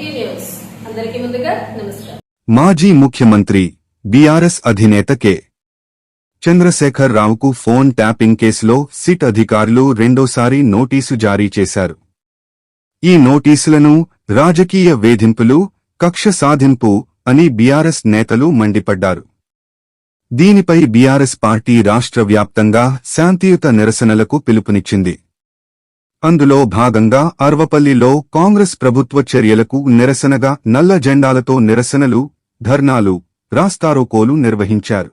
అందరికీ ముందుగా నమస్కారం. మాజీ ముఖ్యమంత్రి బీఆర్ఎస్ అధినేత కె. చంద్రశేఖర్ రావుకు ఫోన్ ట్యాపింగ్ కేసులో సిట్ అధికారులు రెండోసారి నోటీసు జారీ చేశారు. ఈ నోటీసులను రాజకీయ వేధింపులు కక్ష సాధింపు అని బీఆర్ఎస్ నేతలు మండిపడ్డారు. దీనిపై బీఆర్ఎస్ పార్టీ రాష్ట్ర వ్యాప్తంగా శాంతియుత నిరసనలకు పిలుపునిచ్చింది. అందులో భాగంగా అర్వపల్లిలో కాంగ్రెస్ ప్రభుత్వ చర్యలకు నిరసనగా నల్ల జెండాలతో నిరసనలు ధర్నాలు రాస్తారోకోలు నిర్వహించారు.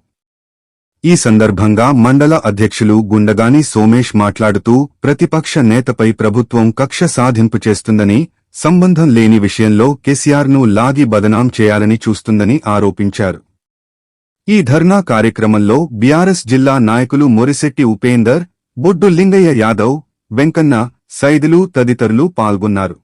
ఈ సందర్భంగా మండల అధ్యక్షులు గుండగాని సోమేష్ మాట్లాడుతూ ప్రతిపక్ష నేతపై ప్రభుత్వం కక్ష సాధింపు చేస్తుందని సంబంధం లేని విషయంలో కెసిఆర్ను లాగి బదనాం చేయాలని చూస్తుందని ఆరోపించారు. ఈ ధర్నా కార్యక్రమంలో బీఆర్ఎస్ జిల్లా నాయకులు మొరిశెట్టి ఉపేందర్ బొడ్డు లింగయ్య యాదవ్ వెంకన్న సైదులు తదితరులు పాల్గొన్నారు.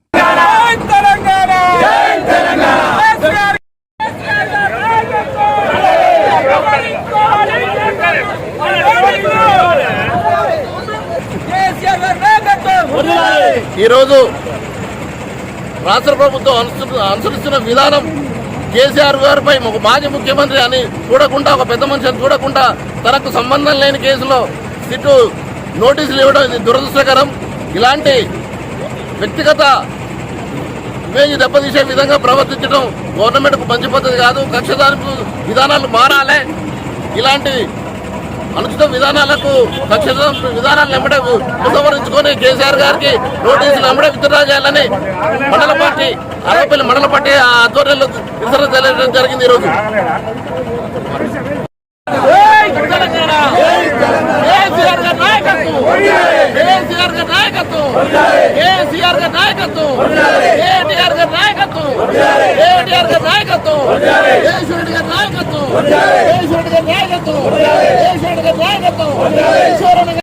ఈరోజు రాష్ట్ర ప్రభుత్వం అనుసరి అనుసరిస్తున్న విధానం కేసీఆర్ గారిపై ఒక మాజీ ముఖ్యమంత్రి అని చూడకుండా ఒక పెద్ద మనిషి అని చూడకుండా తనకు సంబంధం లేని కేసులో సిట్టు నోటీసులు ఇవ్వడం ఇది దురదృష్టకరం. ఇలాంటి వ్యక్తిగత ఇమేజ్ దెబ్బతీసే విధంగా ప్రవర్తించడం గవర్నమెంట్కు మంచి పద్ధతి కాదు కక్షదానిపు విధానాలు మారాలి. ఇలాంటి అనుచిత విధానాలకు కక్షిత విధానాలను వెంబడే ఉపసంహరించుకొని కేసీఆర్ గారికి నోటీసులు వెంబడే విత్డ్రా చేయాలని మండల పార్టీ అరవై మండల పార్టీ ఆధ్వర్యంలో నిరసన తెలియడం జరిగింది ఈరోజు కేసీఆర్ గారి నాయకత్వం కేసీఆర్ గారి నాయకత్వం కేసీఆర్ గారి నాయకత్వం కేటీఆర్ గారి నాయకత్వం కేటీఆర్ గారి నాయకత్వం కేశవరెడ్డి గారి నాయకత్వం కేశవరెడ్డి గారి నాయకత్వం Keshavareddy